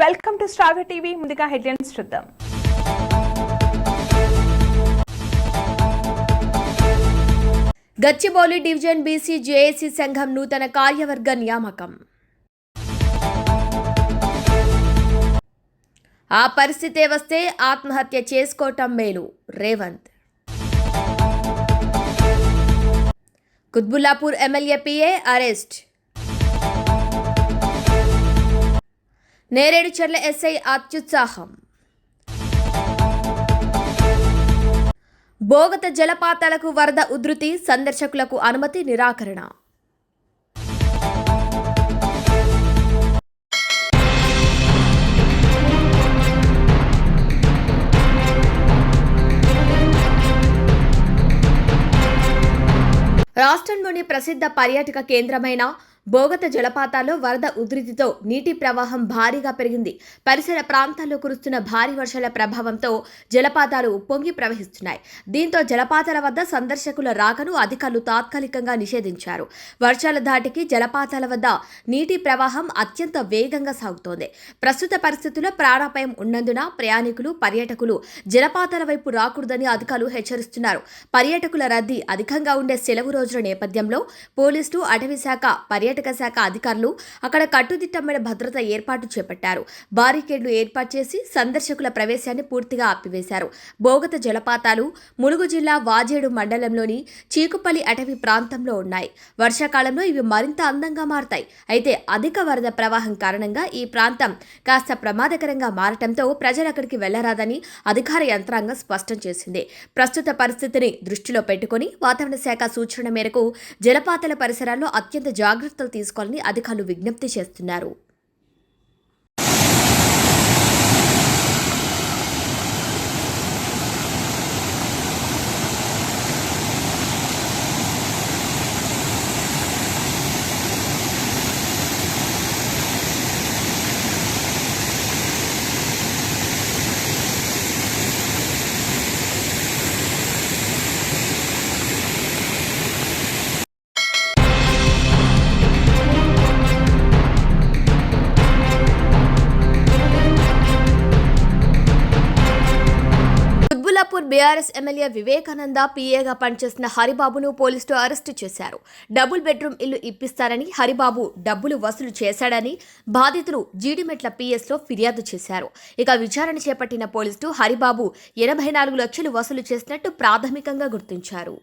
Welcome to star TV. ముందుగా headlines చూద్దాం. Gachibowli division BC JAC సంఘం నూతన కార్యవర్గ నియామకం. ఆ పరిస్థితే వస్తే ఆత్మహత్య చేసుకోవటం మేలు. Revanth. Quthbullapur MLA PA arrest. Nereducherla SI అత్యుత్సాహం. బోగత జలపాతాలకు వరద ఉధృతి సందర్శకులకు అనుమతి నిరాకరణ. రాష్ట్రంలోని ప్రసిద్ధ పర్యాటక కేంద్రమైన బోగత జలపాతాల్లో వరద ఉధృతితో నీటి ప్రవాహం భారీగా పెరిగింది. పరిసర ప్రాంతాల్లో కురుస్తున్న భారీ వర్షాల ప్రభావంతో జలపాతాలు ఉప్పొంగి ప్రవహిస్తున్నాయి. దీంతో జలపాతాల వద్ద సందర్శకుల రాకను అధికారులు తాత్కాలికంగా నిషేధించారు. వర్షాల ధాటికి జలపాతాల వద్ద నీటి ప్రవాహం అత్యంత వేగంగా సాగుతోంది. ప్రస్తుత పరిస్థితుల్లో ప్రాణాపాయం ఉన్నందున ప్రయాణికులు పర్యాటకులు జలపాతాల వైపు రాకూడదని అధికారులు హెచ్చరిస్తున్నారు. పర్యాటకుల రద్దీ అధికంగా ఉండే సెలవు రోజుల నేపథ్యంలో పోలీసులు అటవీ శాఖ పర్యాటక శాఖ అధికారులు అక్కడ కట్టుదిట్టమైన భద్రత ఏర్పాటు చేపట్టారు. బారికేడ్లు ఏర్పాటు చేసి సందర్శకుల ప్రవేశాన్ని పూర్తిగా ఆపివేశారు. బోగత జలపాతాలు ములుగు జిల్లా వాజేడు మండలంలోని చీకుపల్లి అటవీ ప్రాంతంలో ఉన్నాయి. వర్షాకాలంలో ఇవి మరింత అందంగా మారతాయి. అయితే అధిక వరద ప్రవాహం కారణంగా ఈ ప్రాంతం కాస్త ప్రమాదకరంగా మారటంతో ప్రజలు అక్కడికి వెళ్ళరాదని అధికార యంత్రాంగం స్పష్టం చేసింది. ప్రస్తుత పరిస్థితిని దృష్టిలో పెట్టుకుని వాతావరణ శాఖ సూచన మేరకు జలపాతాల పరిసరాల్లో అత్యంత జాగ్రత్త జాగ్రత్తలు తీసుకోవాలని అధికారులు విజ్ఞప్తి చేస్తున్నారు. బీఆర్ఎస్ ఎమ్మెల్యే వివేకానంద పీఏగా పనిచేసిన హరిబాబును పోలీసులు అరెస్టు చేశారు. డబుల్ బెడ్రూమ్ ఇల్లు ఇప్పిస్తారని హరిబాబు డబ్బులు వసూలు చేశాడని బాధితులు జీడిమెట్ల పీఎస్లో ఫిర్యాదు చేశారు. ఇక విచారణ చేపట్టిన పోలీసులు హరిబాబు ఎనభై నాలుగు లక్షలు వసూలు చేసినట్టు ప్రాథమికంగా గుర్తించారు.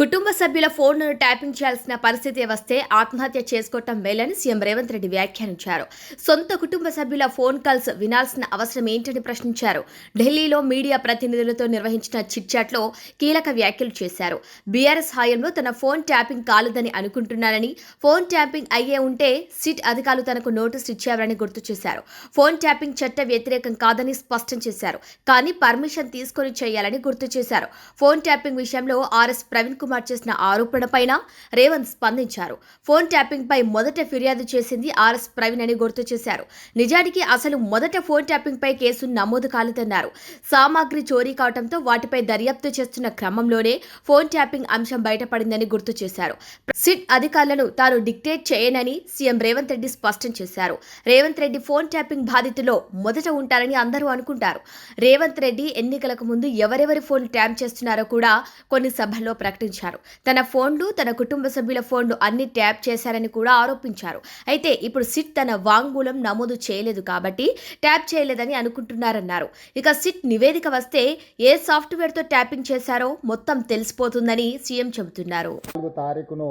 కుటుంబ సభ్యుల ఫోన్లను ట్యాపింగ్ చేయాల్సిన పరిస్థితి వస్తే ఆత్మహత్య చేసుకోవటం మేలని సీఎం రేవంత్ రెడ్డి వ్యాఖ్యానించారు. సొంత కుటుంబ సభ్యుల ఫోన్ కాల్స్ వినాల్సిన అవసరం ఏంటని ప్రశ్నించారు. ఢిల్లీలో మీడియా ప్రతినిధులతో నిర్వహించిన చిట్చాట్లో కీలక వ్యాఖ్యలు చేశారు. బీఆర్ఎస్ హాయంలో తన ఫోన్ ట్యాపింగ్ కాలేదని అనుకుంటున్నానని ఫోన్ ట్యాపింగ్ అయ్యే ఉంటే సిట్ అధికారులు తనకు నోటీస్ ఇచ్చేవారని గుర్తు చేశారు. ఫోన్ ట్యాపింగ్ చట్ట వ్యతిరేకం కాదని స్పష్టం చేశారు. కానీ పర్మిషన్ తీసుకొని చేయాలని గుర్తు చేశారు. ఫోన్ ట్యాపింగ్ విషయంలో ఆర్ఎస్ ప్రవీణ్ కుమార్ చేసిన ఆరోపణపైన రేవంత్ స్పందించారు. ఫోన్ ట్యాపింగ్ పై మొదట ఫిర్యాదు చేసింది ఆర్ఎస్ ప్రవీణ్ అని గుర్తు చేశారు. నిజానికి అసలు మొదట ఫోన్ ట్యాపింగ్ పై కేసు నమోదు కాలేదన్నారు. సామాగ్రి చోరీ కావడంతో వాటిపై దర్యాప్తు చేస్తున్న క్రమంలోనే ఫోన్ ట్యాపింగ్ అంశం బయటపడిందని గుర్తు చేశారు. సిట్ అధికారులను తాను డిక్టేట్ చేయనని సీఎం రేవంత్ రెడ్డి స్పష్టం చేశారు. రేవంత్ రెడ్డి ఫోన్ ట్యాపింగ్ బాధితులో మొదట ఉంటారని అందరూ అనుకుంటారు. రేవంత్ రెడ్డి ఎన్నికలకు ముందు ఎవరెవరి ఫోన్ ట్యాప్ చేస్తున్నారో కూడా కొన్ని సభల్లో ప్రకటించారు. తన ఫోన్లు తన కుటుంబ సభ్యుల ఫోన్లు అన్ని ట్యాప్ చేశారని కూడా ఆరోపించారు. అయితే ఇప్పుడు సిట్ తన వాంగ్మూలం నమోదు చేయలేదు కాబట్టి ట్యాప్ చేయలేదని అనుకుంటున్నారన్నారు. ఇక సిట్ నివేదిక వస్తే ఏ సాఫ్ట్వేర్తో ట్యాపింగ్ చేశారో మొత్తం తెలిసిపోతుందని సీఎం చెబుతున్నారు. తారీఖును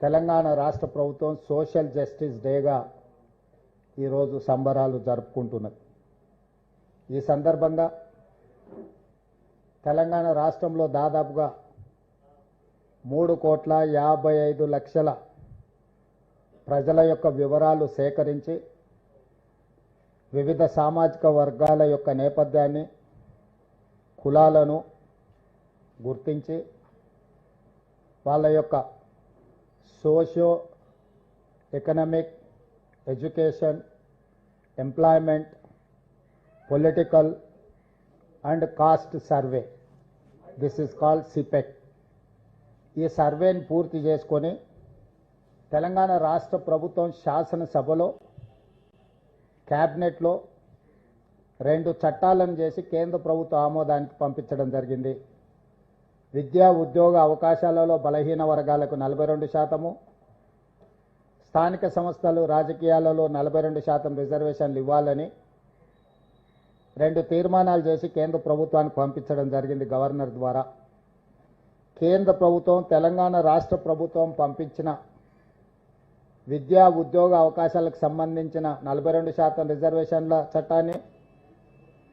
తెలంగాణ రాష్ట్ర ప్రభుత్వం సోషల్ జస్టిస్ డేగా ఈరోజు సంబరాలు జరుపుకుంటున్నది. ఈ సందర్భంగా తెలంగాణ రాష్ట్రంలో దాదాపుగా మూడు కోట్ల యాభై ఐదు లక్షల ప్రజల యొక్క వివరాలు సేకరించి వివిధ సామాజిక వర్గాల యొక్క నేపథ్యాన్ని కులాలను గుర్తించి వాళ్ళ యొక్క socio economic education employment political and caste survey. This is called సిపెక్ట్ ఈ సర్వేని పూర్తి చేసుకొని తెలంగాణ రాష్ట్ర ప్రభుత్వం శాసనసభలో క్యాబినెట్లో రెండు చట్టాలను చేసి కేంద్ర ప్రభుత్వ ఆమోదానికి పంపించడం జరిగింది. విద్యా ఉద్యోగ అవకాశాలలో బలహీన వర్గాలకు నలభై రెండు శాతము స్థానిక సంస్థలు రాజకీయాలలో నలభై రెండు శాతం రిజర్వేషన్లు ఇవ్వాలని రెండు తీర్మానాలు చేసి కేంద్ర ప్రభుత్వానికి పంపించడం జరిగింది గవర్నర్ ద్వారా. కేంద్ర ప్రభుత్వం తెలంగాణ రాష్ట్ర ప్రభుత్వం పంపించిన విద్యా ఉద్యోగ అవకాశాలకు సంబంధించిన నలభై రెండు శాతం రిజర్వేషన్ల చట్టాన్ని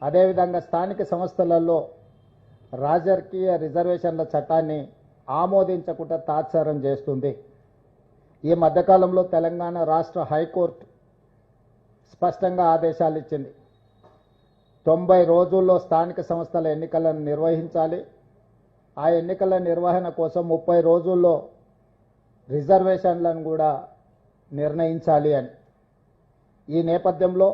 అదేవిధంగా స్థానిక సంస్థలలో రాజకీయ రిజర్వేషన్ల చట్టాన్ని ఆమోదించకుండా తాత్సారం చేస్తుంది. ఈ మధ్యకాలంలో తెలంగాణ రాష్ట్ర హైకోర్టు స్పష్టంగా ఆదేశాలు ఇచ్చింది. తొంభై రోజుల్లో స్థానిక సంస్థల ఎన్నికలను నిర్వహించాలి. ఆ ఎన్నికల నిర్వహణ కోసం ముప్పై రోజుల్లో రిజర్వేషన్లను కూడా నిర్ణయించాలి అని. ఈ నేపథ్యంలో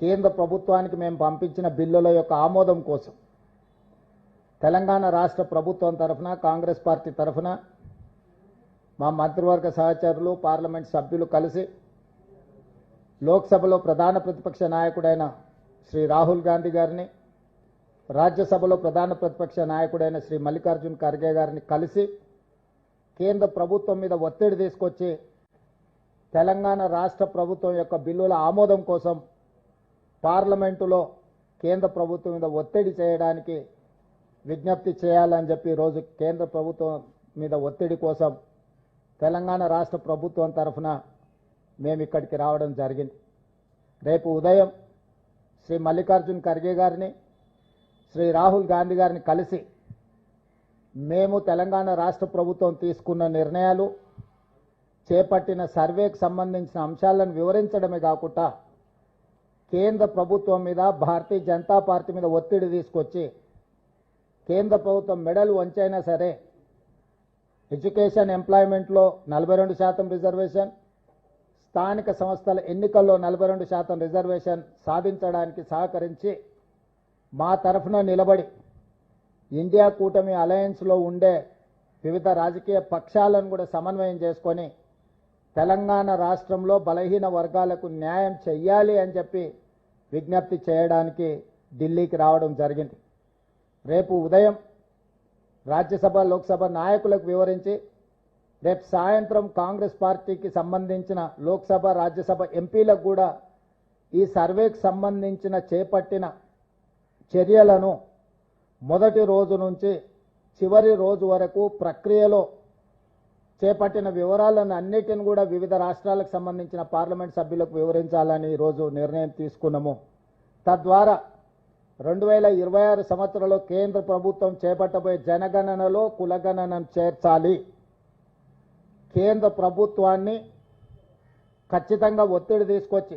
కేంద్ర ప్రభుత్వానికి మేము పంపించిన బిల్లుల యొక్క ఆమోదం కోసం తెలంగాణ రాష్ట్ర ప్రభుత్వం తరఫున కాంగ్రెస్ పార్టీ తరఫున మా మంత్రివర్గ సహచరులు పార్లమెంట్ సభ్యులు కలిసి లోక్సభలో ప్రధాన ప్రతిపక్ష నాయకుడైన శ్రీ రాహుల్ గాంధీ గారిని రాజ్యసభలో ప్రధాన ప్రతిపక్ష నాయకుడైన శ్రీ మల్లికార్జున్ ఖర్గే గారిని కలిసి కేంద్ర ప్రభుత్వం మీద ఒత్తిడి తీసుకొచ్చి తెలంగాణ రాష్ట్ర ప్రభుత్వం యొక్క బిల్లుల ఆమోదం కోసం పార్లమెంటులో కేంద్ర ప్రభుత్వం మీద ఒత్తిడి చేయడానికి విజ్ఞప్తి చేయాలని చెప్పి ఈరోజు కేంద్ర ప్రభుత్వం మీద ఒత్తిడి కోసం తెలంగాణ రాష్ట్ర ప్రభుత్వం తరఫున మేము ఇక్కడికి రావడం జరిగింది. రేపు ఉదయం శ్రీ మల్లికార్జున్ ఖర్గే గారిని శ్రీ రాహుల్ గాంధీ గారిని కలిసి మేము తెలంగాణ రాష్ట్ర ప్రభుత్వం తీసుకున్న నిర్ణయాలు చేపట్టిన సర్వేకు సంబంధించిన అంశాలను వివరించడమే కాకుండా కేంద్ర ప్రభుత్వం మీద భారతీయ జనతా పార్టీ మీద ఒత్తిడి తీసుకొచ్చి కేంద్ర ప్రభుత్వం మెడలు వంచైనా సరే ఎడ్యుకేషన్ ఎంప్లాయ్మెంట్లో నలభై రెండు శాతం రిజర్వేషన్ స్థానిక సంస్థల ఎన్నికల్లో నలభై రెండు శాతం రిజర్వేషన్ సాధించడానికి సహకరించి మా తరఫున నిలబడి ఇండియా కూటమి అలయన్స్లో ఉండే వివిధ రాజకీయ పక్షాలను కూడా సమన్వయం చేసుకొని తెలంగాణ రాష్ట్రంలో బలహీన వర్గాలకు న్యాయం చెయ్యాలి అని చెప్పి విజ్ఞప్తి చేయడానికి ఢిల్లీకి రావడం జరిగింది. రేపు ఉదయం రాజ్యసభ లోక్సభ నాయకులకు వివరించి రేపు సాయంత్రం కాంగ్రెస్ పార్టీకి సంబంధించిన లోక్సభ రాజ్యసభ ఎంపీలకు కూడా ఈ సర్వేకు సంబంధించిన చేపట్టిన చర్యలను మొదటి రోజు నుంచి చివరి రోజు వరకు ప్రక్రియలో చేపట్టిన వివరాలను అన్నిటిని కూడా వివిధ రాష్ట్రాలకు సంబంధించిన పార్లమెంట్ సభ్యులకు వివరించాలని ఈరోజు నిర్ణయం తీసుకున్నాము. తద్వారా రెండు వేల ఇరవై ఆరు సంవత్సరంలో కేంద్ర ప్రభుత్వం చేపట్టబోయే జనగణనలో కులగణనం చేర్చాలి. కేంద్ర ప్రభుత్వాన్ని ఖచ్చితంగా ఒత్తిడి తీసుకొచ్చి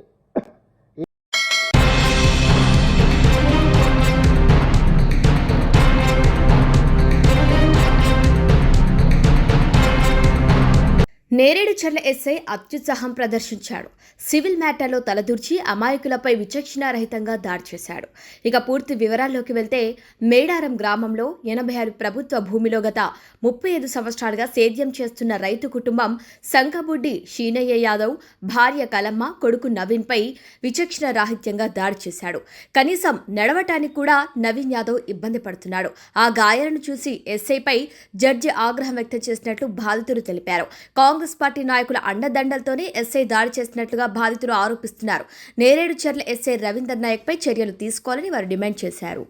నేరేడు చర్ల ఎస్ఐ అత్యుత్సాహం ప్రదర్శించాడు. సివిల్ మ్యాటర్లో తలదూర్చి అమాయకులపై విచక్షణారహితంగా దాడి చేశాడు. ఇక పూర్తి వివరాల్లోకి వెళ్తే మేడారం గ్రామంలో ఎనభై ఆరు ప్రభుత్వ భూమిలో గత ముప్పై ఐదు సంవత్సరాలుగా సేద్యం చేస్తున్న రైతు కుటుంబం సంకబుడ్డి షీనయ్య యాదవ్ భార్య కలమ్మ కొడుకు నవీన్పై విచక్షణ రాహిత్యంగా దాడి చేశాడు. కనీసం నడవటానికి కూడా నవీన్ యాదవ్ ఇబ్బంది పడుతున్నాడు. ఆ గాయాలను చూసి ఎస్ఐపై జడ్జి ఆగ్రహం వ్యక్తం చేసినట్లు బాధితులు తెలిపారు. కాంగ్రెస్ పార్టీ నాయకుల అండదండలతోనే ఎస్ఐ దాడి చేసినట్లుగా బాధితులు ఆరోపిస్తున్నారు. నేరేడు చెర్ల ఎస్ఐ రవీందర్ నాయక్ పై చర్యలు తీసుకోవాలని వారు డిమాండ్ చేశారు.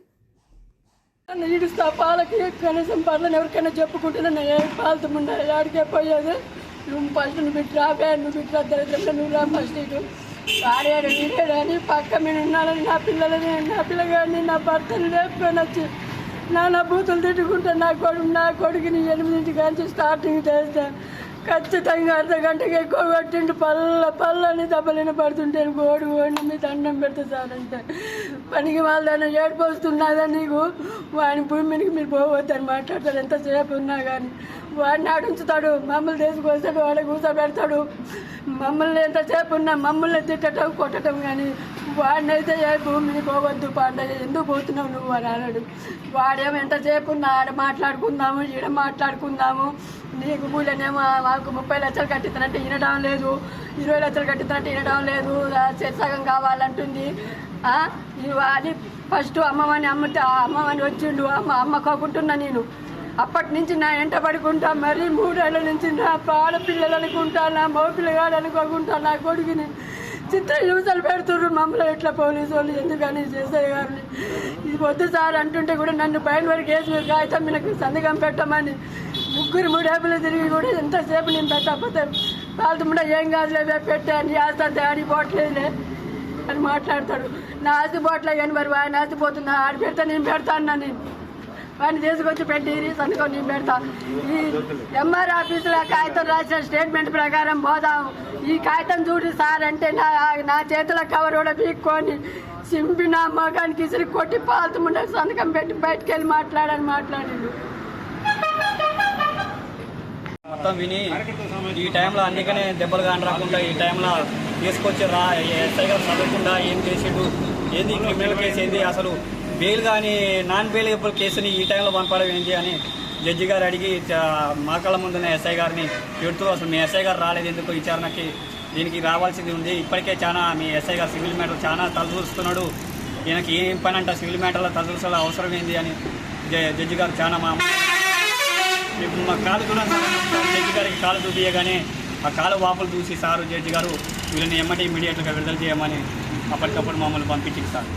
నన్ను ఈడుస్తా పాలకి కనీసం పర్లని ఎవరికైనా చెప్పుకుంటున్నా నేను పాలుతున్నా ఆడికే పోయేది. నువ్వు ఫస్ట్ నువ్వు బిట్టు రాబే నువ్వు బిట్టు రా నువ్వు రా ఫస్ట్ ఇటు. ఆడాడు వీడాడు అని పక్క మీద ఉన్నానని నా పిల్లలని నా పిల్లగాడిని నా భర్తని లేపుకొని వచ్చి నా నా బూతులు తిట్టుకుంటా నా కొడుకు నా కొడుకుని ఎనిమిదింటి కాంచి స్టార్టింగ్ చేస్తే ఖచ్చితంగా అర్ధ గంటకి ఎక్కువ కొట్టిండు. పల్ల పల్లని దెబ్బలిన పడుతుంటే గోడు గోడిని మీ దండం పెడతా సార్ అంటే పనికి వాళ్ళని ఏడుపు వస్తున్నదా నీకు? వాడిని భూమికి మీరు పోవద్దని మాట్లాడతాడు ఎంతసేపు ఉన్నా కానీ వాడిని ఆడించుతాడు. మమ్మల్ని తీసుకొస్తాడు. వాడ కూర్చోబెడతాడు మమ్మల్ని ఎంతసేపు ఉన్నా మమ్మల్ని తిట్టడం కొట్టడం కానీ వాడిని అయితే ఏ భూమిని పోవద్దు పండగ ఎందుకు పోతున్నావు నువ్వు అని అన్నాడు. వాడేమో ఎంతసేపు ఉన్నా ఆడ మాట్లాడుకుందాము ఈడ మాట్లాడుకుందాము. నీకు కూలనేమో మాకు ముప్పై లక్షలు కట్టిస్తానంటే వినడం లేదు. ఇరవై లక్షలు కట్టిస్తానంటే వినడం లేదు. సగం కావాలంటుంది. ఆ, ఫస్ట్ అమ్మవాని అమ్మతే అమ్మవాని వచ్చిండు. అమ్మ అమ్మ కోకుంటున్నా నేను. అప్పటి నుంచి నా ఎంట పడుకుంటా మరీ మూడేళ్ళ నుంచి నా ఆడపిల్లలు అనుకుంటా నా మగపిల్లగాడు అనుకోకుంటా నా కొడుకుని చిత్ర హింసలు పెడుతుర్రు మమ్మల్ని ఎట్లా పోలీసు వాళ్ళు ఎందుకని చేసే గారిని. ఇది వద్దు సార్ అంటుంటే కూడా నన్ను బయట వరకు వేసి కాగితం మీకు సంతకం పెట్టమని ముగ్గురు మూడు మూడేపులు తిరిగి కూడా ఎంతసేపు నేను పెట్టకపోతే వాళ్ళతో కూడా ఏం కాదులే పెట్టా అని చేస్తాను ఆడి పోవట్లేదులే అని మాట్లాడతాడు. నా ఆస్తి పోవట్లే కానీ మరి వాడిని ఆస్తి పోతుందా ఆడి పెడతా నేను పెడతాను నేను. వాడిని తీసుకొచ్చి పెట్టి సంతకం నేను పెడతా. ఈ ఎంఆర్ ఆఫీసులో కాగితం రాసిన స్టేట్మెంట్ ప్రకారం పోదాం. ఈ కాగితం చూడు సార్ అంటే నా నా చేతుల కవర్ కూడా పీక్కొని సింపి నా మగానికి ఇసిరి కొట్టి పాలుతుముండ సంతకం పెట్టి బయటకెళ్ళి మాట్లాడని మాట్లాడిండు మొత్తం విని ఈ టైంలో అందుకనే దెబ్బలు కాని రాకుండా ఈ టైంలో తీసుకొచ్చి రా ఎస్ఐ గారు చదవకుండా ఏం చేసిండు? ఏంది క్రిమినల్ కేసు ఏంది? అసలు బెయిల్ కానీ నాన్ బెయిలబుల్ కేసుని ఈ టైంలో పంపడం ఏంటి అని జడ్జి గారు అడిగి మా కళ్ళ ముందున్న ఎస్ఐ గారిని పెడుతూ అసలు మీ ఎస్ఐ గారు రాలేదు ఎందుకు విచారణకి? దీనికి రావాల్సింది ఉంది. ఇప్పటికే చాలా మీ ఎస్ఐ గారు సివిల్ మ్యాటర్ చాలా తలదూరుస్తున్నాడు. ఈయనకి ఏం పని అంట సివిల్ మ్యాటర్లో తలదూర్చాల అవసరం ఏంది అని జడ్జి గారు చాలా మా ఇప్పుడు మా కాలు కూడా జడ్జి గారికి కాలు చూపించగానే ఆ కాలు వాపులు చూసి సారు జడ్జి గారు వీళ్ళని ఎమ్మటి ఇమీడియట్గా విడుదల చేయమని అప్పటికప్పుడు మమ్మల్ని పంపించింది సార్.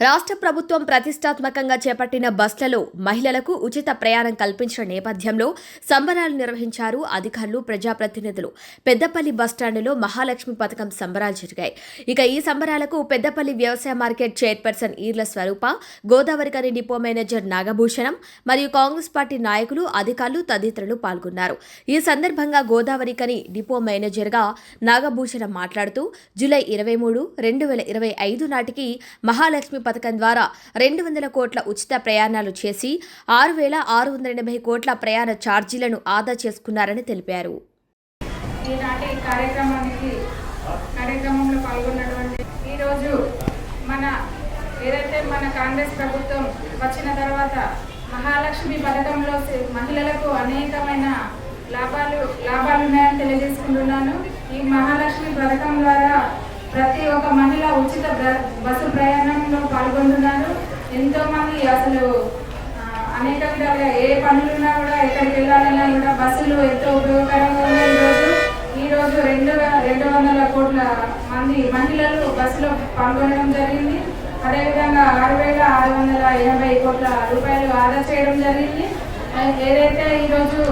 రాష్ట్ర ప్రభుత్వం ప్రతిష్టాత్మకంగా చేపట్టిన బస్లలో మహిళలకు ఉచిత ప్రయాణం కల్పించిన నేపథ్యంలో సంబరాలు నిర్వహించారు అధికారులు ప్రజాప్రతినిధులు. పెద్దపల్లి బస్టాండులో మహాలక్ష్మి పథకం సంబరాలు జరిగాయి. ఇక ఈ సంబరాలకు పెద్దపల్లి వ్యవసాయ market chairperson Eerla Swaroopa Godavarikhani depot manager Nagabhushanam మరియు కాంగ్రెస్ పార్టీ నాయకులు అధికారులు తదితరులు పాల్గొన్నారు. ఈ సందర్భంగా గోదావరికని డిపో మేనేజర్గా నాగభూషణం మాట్లాడుతూ జూలై ఇరవై మూడు రెండు వేల ఇరవై ఐదు నాటికి మహాలక్ష్మి పథకం ద్వారా రెండు వందల కోట్ల ఉచిత ప్రయాణాలు చేసి ఆరు వేల ఆరు వందల ఎనభై కోట్ల ప్రయాణ ఛార్జీలను ఆదా చేసుకున్నారని తెలిపారు. ఈనాటి కార్యక్రమానికి కార్యక్రమంలో పాల్గొన్నటువంటి ఈరోజు మన ఏదైతే మన కాంగ్రెస్ ప్రభుత్వం వచ్చిన తర్వాత మహాలక్ష్మి పథకంలో మహిళలకు అనేకమైన లాభాలు లాభాలు ఉన్నాయని తెలియజేసుకుంటున్నాను. ఈ మహాలక్ష్మి పథకం ద్వారా ప్రతి ఒక్క మహిళ ఉచిత బస్సు ప్రయాణంలో పాల్గొంటున్నారు. ఎంతో మంది అసలు అనేక విధాలుగా ఏ పనులున్నా కూడా ఎక్కడికి వెళ్ళాలన్నా కూడా బస్సులు ఎంతో ఉపయోగకరంగా ఉన్నాయి ఈరోజు. ఈ రోజు రెండు రెండు వందల కోట్ల మంది మహిళలు బస్సులో పాల్గొనడం జరిగింది. అదేవిధంగా ఆరు వేల ఆరు వందల ఎనభై కోట్ల రూపాయలు ఆదా చేయడం జరిగింది. ఏదైతే ఈరోజు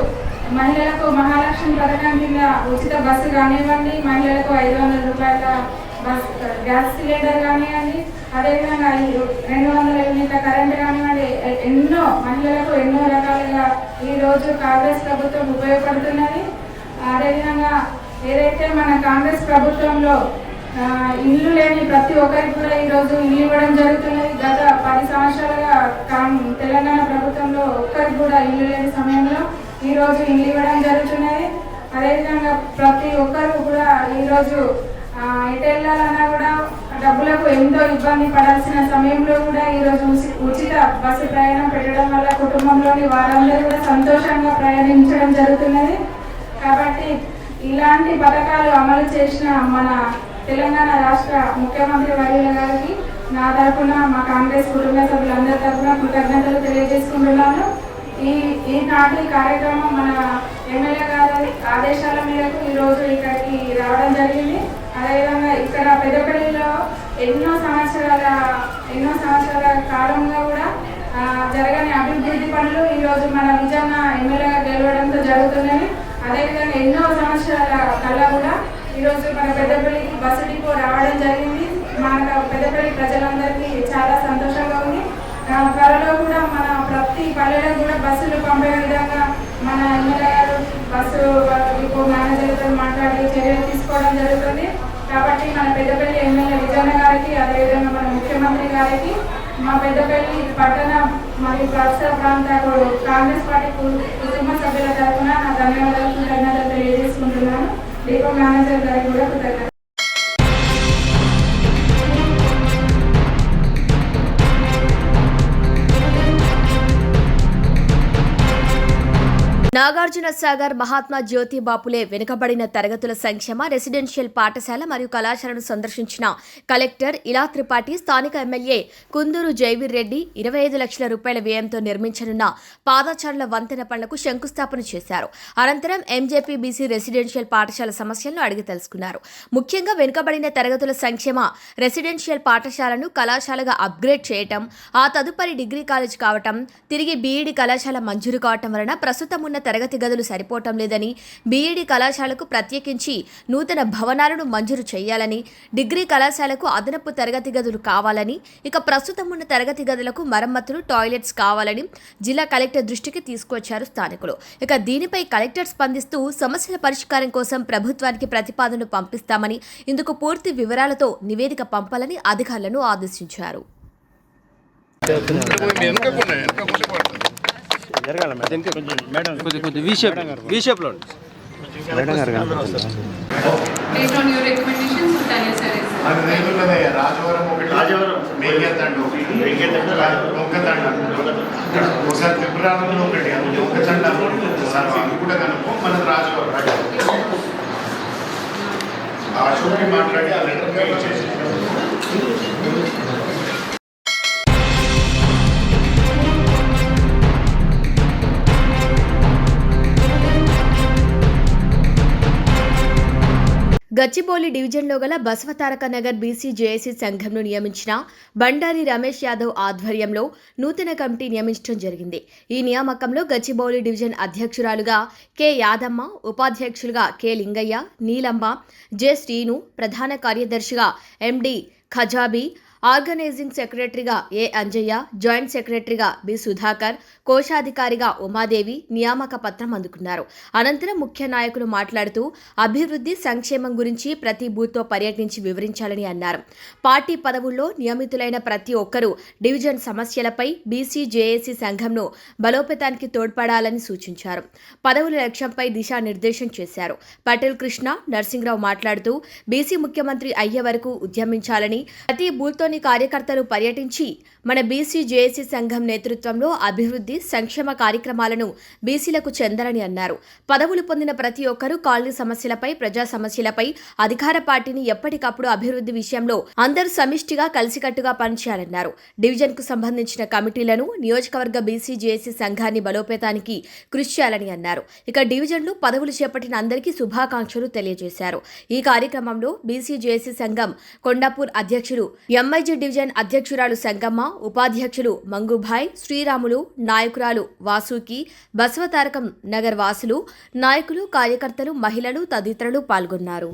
మహిళలకు మహాలక్ష్మి పథకం కింద ఉచిత బస్సు కానివ్వండి మహిళలకు ఐదు వందల రూపాయల గ్యాస్ సిలిండర్ కానివ్వండి అదేవిధంగా ఈ రెండు వందల యూనిట్ల కరెంట్ కానివ్వండి ఎ- ఎన్నో మహిళలకు ఎన్నో రకాలుగా ఈ రోజు కాంగ్రెస్ ప్రభుత్వం ఉపయోగపడుతున్నది. అదేవిధంగా ఏదైతే మన కాంగ్రెస్ ప్రభుత్వంలో ఇల్లు లేని ప్రతి ఒక్కరికి కూడా ఈ రోజు ఇల్లు ఇవ్వడం జరుగుతున్నది. గత పది సంవత్సరాలుగా తెలంగాణ ప్రభుత్వంలో ఒక్కరికి కూడా ఇల్లు లేని సమయంలో ఈరోజు ఇల్లు ఇవ్వడం జరుగుతున్నది. అదేవిధంగా ప్రతి ఒక్కరు కూడా ఈరోజు ఎటు వెళ్ళాలన్నా కూడా డబ్బులకు ఎంతో ఇబ్బంది పడాల్సిన సమయంలో కూడా ఈరోజు ఉచిత బస్సు ప్రయాణం పెట్టడం వల్ల కుటుంబంలోని వారందరూ కూడా సంతోషంగా ప్రయాణించడం జరుగుతున్నది. కాబట్టి ఇలాంటి పథకాలు అమలు చేసిన మన తెలంగాణ రాష్ట్ర ముఖ్యమంత్రి వర్యుల గారికి నా తరఫున మా కాంగ్రెస్ కుటుంబ సభ్యులందరి తరఫున కృతజ్ఞతలు తెలియజేసుకుంటున్నాను. ఈ ఈనాటి కార్యక్రమం మన ఎమ్మెల్యే గారి ఆదేశాల మేరకు ఈరోజు ఇక్కడికి రావడం జరిగింది. ఇక్కడ పెద్దపల్లిలో ఎన్నో సంవత్సరాల ఎన్నో సంవత్సరాల కాలంగా కూడా జరగని అభివృద్ధి పనులు ఈరోజు మన విజయన్న ఎమ్మెల్యేగా గెలవడంతో జరుగుతున్నాయి. అదేవిధంగా ఎన్నో సంవత్సరాల కల్లా కూడా ఈరోజు మన పెద్దపల్లికి బస్సు డిపో రావడం జరిగింది. మన పెద్దపల్లి ప్రజలందరికీ చాలా సంతోషంగా ఉంది. త్వరలో కూడా మన ప్రతి పల్లెలో కూడా బస్సులు పంపే విధంగా మన ఎమ్మెల్యే గారు బస్సు డిపో మేనేజర్తో మాట్లాడి చర్యలు తీసుకోవడం జరుగుతుంది. కాబట్టి మన పెద్దపల్లి ఎమ్మెల్యే విజయన గారికి అదేవిధంగా మన ముఖ్యమంత్రి గారికి మా పెద్దపల్లి పట్టణ మరియు పరిసర ప్రాంత కాంగ్రెస్ పార్టీ కుటుంబ సభ్యుల తరఫున నా ధన్యవాదాలు కృతజ్ఞతలు తెలియజేసుకుంటున్నాను. డిపో మేనేజర్ గారికి కూడా కృతజ్ఞతలు. నాగార్జున సాగర్ మహాత్మా జ్యోతి బాపులే వెనుకబడిన తరగతుల సంక్షేమ రెసిడెన్షియల్ పాఠశాల మరియు కళాశాలను సందర్శించిన కలెక్టర్ ఇలా త్రిపాఠి స్థానిక ఎమ్మెల్యే కుందూరు జైవీర్ రెడ్డి ఇరవై ఐదు లక్షల రూపాయల వ్యయంతో నిర్మించనున్న పాదచారుల వంతెన పనులకు శంకుస్థాపన చేశారు. అనంతరం ఎంజేపీ బీసీ రెసిడెన్షియల్ పాఠశాల సమస్యలను అడిగి తెలుసుకున్నారు. ముఖ్యంగా వెనుకబడిన తరగతుల సంక్షేమ రెసిడెన్షియల్ పాఠశాలను కళాశాలగా అప్గ్రేడ్ చేయటం ఆ తదుపరి డిగ్రీ కాలేజ్ కావటం తిరిగి బీఈడి కళాశాల మంజూరు కావటం వలన ప్రస్తుతం ఉన్న తరగతి గదులు సరిపోవటం లేదని బీఈడి కళాశాలకు ప్రత్యేకించి నూతన భవనాలను మంజూరు చేయాలని డిగ్రీ కళాశాలకు అదనపు తరగతి గదులు కావాలని ఇక ప్రస్తుతం ఉన్న తరగతి గదులకు మరమ్మతులు టాయిలెట్స్ కావాలని జిల్లా కలెక్టర్ దృష్టికి తీసుకొచ్చారు స్థానికులు. ఇక దీనిపై కలెక్టర్ స్పందిస్తూ సమస్యల పరిష్కారం కోసం ప్రభుత్వానికి ప్రతిపాదనలు పంపిస్తామని ఇందుకు పూర్తి వివరాలతో నివేదిక పంపాలని అధికారులను ఆదేశించారు. కొద్ది కొద్ది వి షేప్ వి షేప్లో ఒకసారి త్రిపురాణంలో ఒకటి కూడా కనుక్కో మనది రాజవరం ఆ అశోక్కి మాట్లాడి ఆ లెటర్ ఇచ్చేసి గచ్చిబౌలి డివిజన్లో గల బసవతారక నగర్ బీసీ జేఏసీ సంఘంను నియమించిన బండారి రమేష్ యాదవ్ ఆధ్వర్యంలో నూతన కమిటీ నియమించడం జరిగింది. ఈ నియామకంలో గచ్చిబౌలి డివిజన్ అధ్యక్షురాలుగా కె యాదమ్మ ఉపాధ్యక్షులుగా కె లింగయ్య నీలమ్మ జె శ్రీను ప్రధాన కార్యదర్శిగా ఎండి ఖజాబీ ఆర్గనైజింగ్ సెక్రటరీగా ఏ అంజయ్య జాయింట్ సెక్రటరీగా బి సుధాకర్ కోశాధికారిగా ఉమాదేవి నియామక పత్రం అందుకున్నారు. అనంతరం ముఖ్య నాయకులు మాట్లాడుతూ అభివృద్ధి సంక్షేమం గురించి ప్రతి బూత్తో పర్యటించి వివరించాలని అన్నారు. పార్టీ పదవుల్లో నియమితులైన ప్రతి ఒక్కరూ డివిజన్ సమస్యలపై బీసీ జేఏసీ సంఘంను బలోపేతానికి తోడ్పడాలని సూచించారు. పదవుల లక్ష్యంపై దిశానిర్దేశం చేశారు. పటేల్ కృష్ణ నరసింహరావు మాట్లాడుతూ బీసీ ముఖ్యమంత్రి అయ్యే వరకు ఉద్యమించాలని ప్రతి బూత్తో జిల్లాలోని కార్యకర్తలు పర్యటించి మన బీసీ జేఏసీ సంఘం నేతృత్వంలో అభివృద్ధి సంక్షేమ కార్యక్రమాలను బీసీలకు చెందరని అన్నారు. పదవులు పొందిన ప్రతి ఒక్కరూ కాలనీ సమస్యలపై ప్రజా సమస్యలపై అధికార పార్టీని ఎప్పటికప్పుడు అభివృద్ధి విషయంలో అందరూ సమిష్టిగా కలిసికట్టుగా పనిచేయాలన్నారు. డివిజన్కు సంబంధించిన కమిటీలను నియోజకవర్గ బీసీ జేఏసీ సంఘాన్ని బలోపేతానికి కృషి చేయాలని అన్నారు. ఇక డివిజన్లు పదవులు చేపట్టిన అందరికీ శుభాకాంక్షలు తెలియజేశారు. ఈ కార్యక్రమంలో బీసీ జేఏసీ సంఘం కొండాపూర్ అధ్యక్షులు ఎంఐజీ డివిజన్ అధ్యక్షురాలు సంగమ్మ ఉపాధ్యక్షులు మంగుభాయ్ శ్రీరాములు నాయకురాలు వాసుకి బసవతారకం నగర్ వాసులు నాయకులు కార్యకర్తలు మహిళలు తదితరులు పాల్గొన్నారు.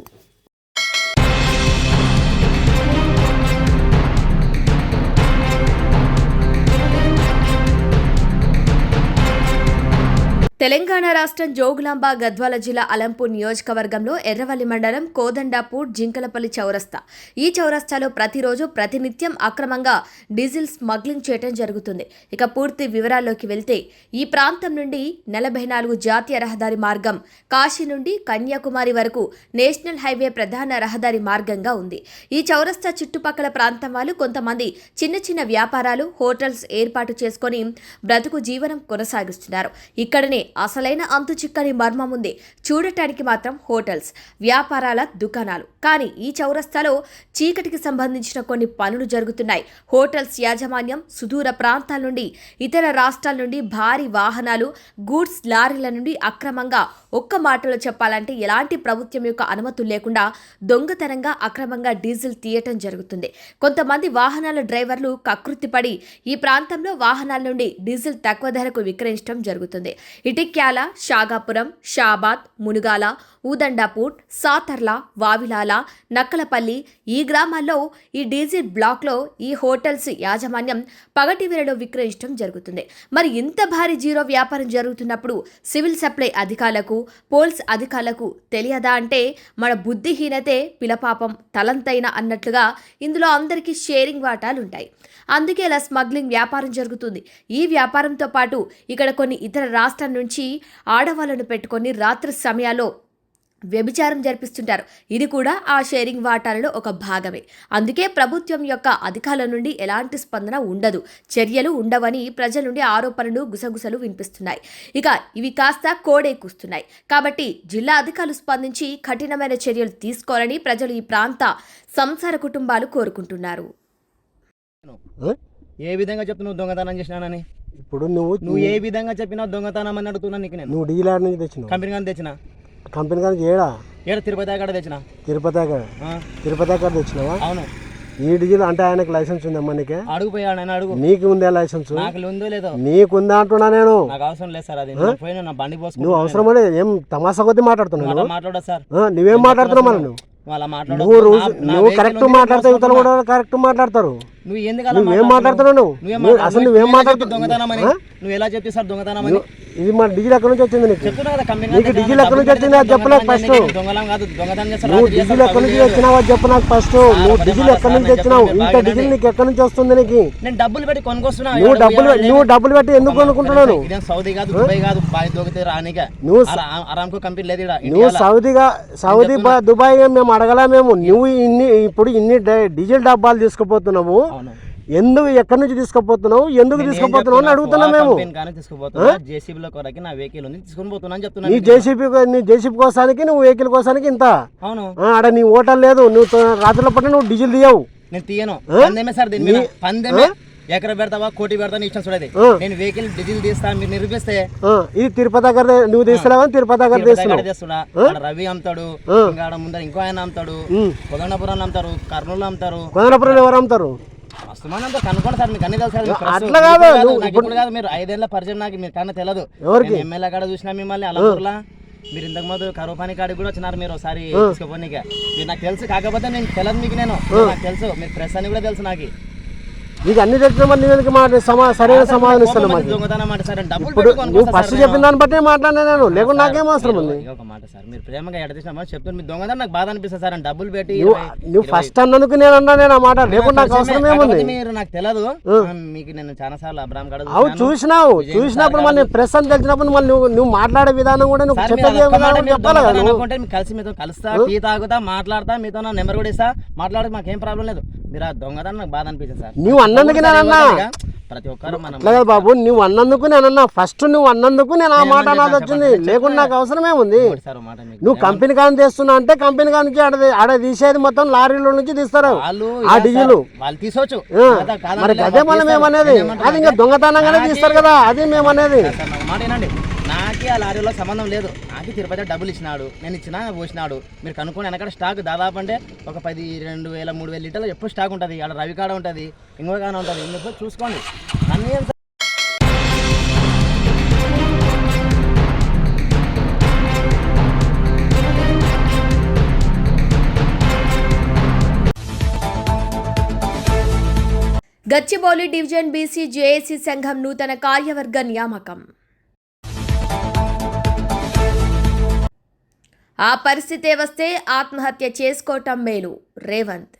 తెలంగాణ రాష్ట్రం జోగులాంబ గద్వాల జిల్లా అలంపూర్ నియోజకవర్గంలో ఎర్రవల్లి మండలం కోదండాపూర్ జింకలపల్లి చౌరస్తా. ఈ చౌరస్తాలో ప్రతిరోజు ప్రతినిత్యం అక్రమంగా డీజిల్ స్మగ్లింగ్ చేయడం జరుగుతుంది. ఇక పూర్తి వివరాల్లోకి వెళ్తే ఈ ప్రాంతం నుండి నలభై నాలుగు జాతీయ రహదారి మార్గం కాశీ నుండి కన్యాకుమారి వరకు నేషనల్ హైవే ప్రధాన రహదారి మార్గంగా ఉంది. ఈ చౌరస్తా చుట్టుపక్కల ప్రాంతం వాళ్ళు కొంతమంది చిన్న చిన్న వ్యాపారాలు హోటల్స్ ఏర్పాటు చేసుకొని బ్రతుకు జీవనం కొనసాగిస్తున్నారు. ఇక్కడనే అసలైన అంతు చిక్కని మర్మం ఉంది. చూడటానికి మాత్రం హోటల్స్ వ్యాపారాల దుకాణాలు. కానీ ఈ చౌరస్తాలో చీకటికి సంబంధించిన కొన్ని పనులు జరుగుతున్నాయి. హోటల్స్ యాజమాన్యం సుదూర ప్రాంతాల నుండి ఇతర రాష్ట్రాల నుండి భారీ వాహనాలు గూడ్స్ లారీల నుండి అక్రమంగా ఒక్క మాటలో చెప్పాలంటే ఎలాంటి ప్రభుత్వం యొక్క అనుమతులు లేకుండా దొంగతనంగా అక్రమంగా డీజిల్ తీయటం జరుగుతుంది. కొంతమంది వాహనాల డ్రైవర్లు కకృతిపడి ఈ ప్రాంతంలో వాహనాల నుండి డీజిల్ తక్కువ ధరకు విక్రయించడం జరుగుతుంది. ఈ ఇటిక్యాల షాగాపురం షాబాద్ మునుగాల ఊదండాపూట్ సాతర్ల వావిలాల నక్కలపల్లి ఈ గ్రామాల్లో ఈ డీజీ బ్లాక్లో ఈ హోటల్స్ యాజమాన్యం పగటి వేళలో విక్రయించడం జరుగుతుంది. మరి ఇంత భారీ జీరో వ్యాపారం జరుగుతున్నప్పుడు సివిల్ సప్లై అధికారులకు పోల్స్ అధికారులకు తెలియదా అంటే మన బుద్ధిహీనతే పిలపాపం తలంతైన అన్నట్లుగా ఇందులో అందరికీ షేరింగ్ వాటాలు ఉంటాయి అందుకే ఇలా స్మగ్లింగ్ వ్యాపారం జరుగుతుంది. ఈ వ్యాపారంతో పాటు ఇక్కడ కొన్ని ఇతర రాష్ట్రాల నుంచి ఆడవాళ్ళను పెట్టుకొని రాత్రి సమయాల్లో వ్యభిచారం జరిపిస్తుంటారు. ఇది కూడా ఆ షేరింగ్ వాటాలలో ఒక భాగమే. అందుకే ప్రభుత్వం యొక్క అధికారుల నుండి ఎలాంటి స్పందన ఉండదు. చర్యలు ఉండవని ప్రజల నుండి ఆరోపణలు గుసగుసలు వినిపిస్తున్నాయి. ఇక ఇవి కాస్త కోడెక్కుస్తున్నాయి కాబట్టి జిల్లా అధికారులు స్పందించి కఠినమైన చర్యలు తీసుకోవాలని ప్రజలు ఈ ప్రాంత సంసార కుటుంబాలు కోరుకుంటున్నారు. ఏ విధంగా చెప్తున్నావు దొంగతనం చేసినానని? ఇప్పుడు నువ్వు నువ్వు ఏ విధంగా చెప్పినావు దొంగతనం అని అడుగుతున్నా నీకు నేను. నువ్వు డీలర్ నుంచి తెచ్చినావు. కంపెనీ తెచ్చిన? కంపెనీ కానీ ఏడా ఏడ తిరుపతి అక్కడ తెచ్చిన? తిరుపతి అక్కడ తిరుపతి అక్కడ తెచ్చినావా? అవును. ఈ డీజిల్ అంటే ఆయనకు లైసెన్స్ ఉందమ్మా నీకే? అడుగుపోయాడు నేను అడుగు. నీకు ఉందే లైసెన్స్? నాకు ఉందో లేదో? నీకుందా అంటున్నా నేను. నాకు అవసరం లేదు సార్ అది నేను పోయినా నా బండి నువ్వు అవసరం అనే ఏం తమాసా కొద్దీ మాట్లాడుతున్నావు అలా నువ్వు? సార్ మాట్లాడుతున్నావు మరి నువ్వు? నువ్వు. నువ్వు కరెక్ట్ ఉంది, నేను మాట్లాడితే ఇవతల పోసుకుంటున్నా. కూడా కరెక్ట్ మాట్లాడతారు. నువ్వు ఎందుకు అలా నువ్వేం మాట్లాడుతున్నావు? నువ్వు? అసలు నువ్వేం మాట్లాడుతున్నావు? నువ్వు ఎలా చెప్పి సార్ దొంగతనం ఇది మా డీజిల్ ఎక్కడి నుంచి వచ్చింది నీకు? నీకు డీజిల్ ఎక్కడి నుంచి వచ్చింది అది చెప్పు నాకు ఫస్ట్ నువ్వు డీజిల్ ఎక్కడి నుంచి పగలు తెచ్చినావో చెప్పు నాకు ఫస్ట్ నువ్వు డీజిల్ ఎక్కడి నుంచి నేను ఇంత డీజిల్ నీకు ఎక్కడి నుంచి వస్తుంది నీకు? నేను డబ్బులు పెట్టి నువ్వు డబ్బులు? నువ్వు డబ్బులు పెట్టి ఎందుకు కొనుక్కుంటున్నావు ఇదేం సౌదీ కాదు దుబాయ్ కాదు బాయ్ దొరికితే రానిగా నువ్వు కంపెనీ లేదు. సౌదీగా సౌదీ దుబాయ్ మేము అడగలే మేము. నువ్వు ఇన్ని ఇప్పుడు ఇన్ని డీజిల్ డబ్బాలు తీసుకుపోతున్నావు. ఎందుకు ఎక్కడి నుంచి తీసుకుపోతున్నావు? ఎందుకు తీసుకుపోతున్నావు అని అడుగుతున్నాం మేము. కొరకి నా వెహికల్ ఉంది. తీసుకొని పోతున్నా అని చెప్తున్నా నీ. జేసీబీ నీ జేసీబీ కోసానికి నువ్వు వెహికల్ కోసానికి ఇంత? అవును. ఆడ నీ ఓటర్ లేదు. నువ్వు రాత్రుల పట్ల నువ్వు డీజిల్ తీయవు. నేను తీయను? పందెమే సార్ దీని మీద. పందెమే పెడతావా కోటి పెడతా నీ ఇష్టం చూడది. నేను వెహికల్ డీజిల్ తీస్తా మీరు నిరూపిస్తే. ఇది తిరుపతి దగ్గర నువ్వు తీస్తున్నావని తిరుపతి దగ్గర తీస్తున్నావు. తెస్తున్నా. రవి అమ్ముతాడు. ఇంకా ముందర ఇంకో ఆయన అమ్ముతాడు. ఉమ్. కొదండపురంలో అమ్ముతారు. కర్నూలు అమ్ముతారు. కోదనపురం ఎవరు అమ్ముతారు? వస్తున్నాను అంతా కనుక్కోండి సార్ మీకు అన్ని తెలుసు అట్లా కాదు, ఇప్పుడు కాదు మీరు ఐదేళ్ళ పరిచయం నాకు మీరు కన్నా తెలియదు ఎవరికి? ఎమ్మెల్యే కాడ చూసినా మిమ్మల్ని అలంపూర్లా. మీరు ఇంతకు ముందు కరువు పని కాడికి కూడా వచ్చినారు మీరు ఒకసారి తీసుకుపోనీకి. మీరు నాకు తెలుసు కాకపోతే నేను తెలియదు మీకు నేను. నాకు తెలుసు మీరు ప్రెస్ అని కూడా తెలుసు నాకు. నీకు అన్ని తెచ్చిన మరి నేను మాట సమా సరైన సమాధానం ఇస్తాను మాకు. ఇప్పుడు నువ్వు ఫస్ట్ చెప్పిన నేను. దాన్ని బట్టి మాట్లాడినా నేను? లేకుండా నాకేం అవసరం ఉంది? ఇక ఒక మాట సార్. మీరు ప్రేమగా ఎడతీసిన చెప్తున్నారు. మీ దొంగతనం నాకు బాధ అనిపిస్తుంది సార్. డబ్బులు పెట్టి నువ్వు ఫస్ట్ అన్నందుకు నేను అన్నా నేను ఆ మాట లేకుండా నాకు అవసరం ఏముంది మీరు నాకు తెలియదు మీకు నేను చాలా సార్లు అబ్రామ్ కాడ అవు. చూసినావు. చూసినప్పుడు నేను ప్రెస్ అని తెలిసినప్పుడు మళ్ళీ నువ్వు నువ్వు మాట్లాడే విధానం కూడా నువ్వు చెప్పే విధానం చెప్పాలి కదా. అనుకుంటే కలిసి మీతో కలుస్తా టీ తాగుతా మాట్లాడతా మీతో నా నెంబర్ కూడా ఇస్తా మాట్లాడక మాకేం ప్రాబ్లం లేదు. మీరు ఆ దొంగతనం నాకు బాధ అనిపించింది సార్. నువ్వు అన్నందుకు నేను అన్నా. ప్రతి ఒక్కరు మనం అట్లా కాదు బాబు నువ్వు అన్నందుకు నేను అన్నా. ఫస్ట్ నువ్వు అన్నందుకు నేను ఆ మాట అనాల్సి వచ్చింది. లేకుండా నాకు అవసరం ఏముంది ఒకటి సార్ ఒక మాట మీకు నువ్వు కంపెనీ కానీ తెస్తున్నా అంటే కంపెనీ కానికి ఆడ ఆడ తీసేది మొత్తం లారీల నుంచి తీస్తారు. వాళ్ళు ఆ డీజిల్. వాళ్ళు తీసుకోవచ్చు మరి లేదు, అదే మనం. ఏమనేది? అది ఇంకా దొంగతనంగానే తీస్తారు కదా. అది మేమనేది. మాట నాకే ఆ లారీలో సంబంధం లేదు. నాకు తిరుపతి డబ్బులు ఇచ్చినాడు. నేను ఇచ్చినా పోసినాడు. మీరు కనుక్కొని వెనకాల స్టాక్ దాదాపు అంటే ఒక పది రెండు వేల మూడు వేల లీటర్లు ఎప్పుడు స్టాక్ ఉంటుంది. ఆడ రవి కాడ ఉంటుంది ఇంకో కాడ ఉంటుంది. ఇంకో చూసుకోండి. అన్నీ గచ్చిబౌలి డివిజన్ బీసీ జేఏసీ సంఘం నూతన కార్యవర్గ నియామకం. ఆ పరిస్థితే వస్తే ఆత్మహత్య చేసుకోవటం మేలు. Revanth.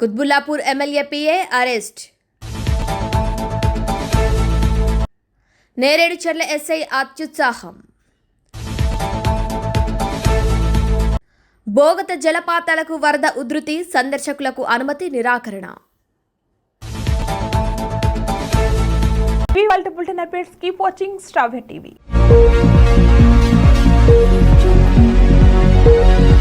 Quthbullapur MLA PA arrest. Neredcherla SI అత్యుత్సాహం. బోగత జలపాతాలకు వరద ఉధృతి సందర్శకులకు అనుమతి నిరాకరణ. ఇవి bulletin updates keep watching Star TV. Thank you.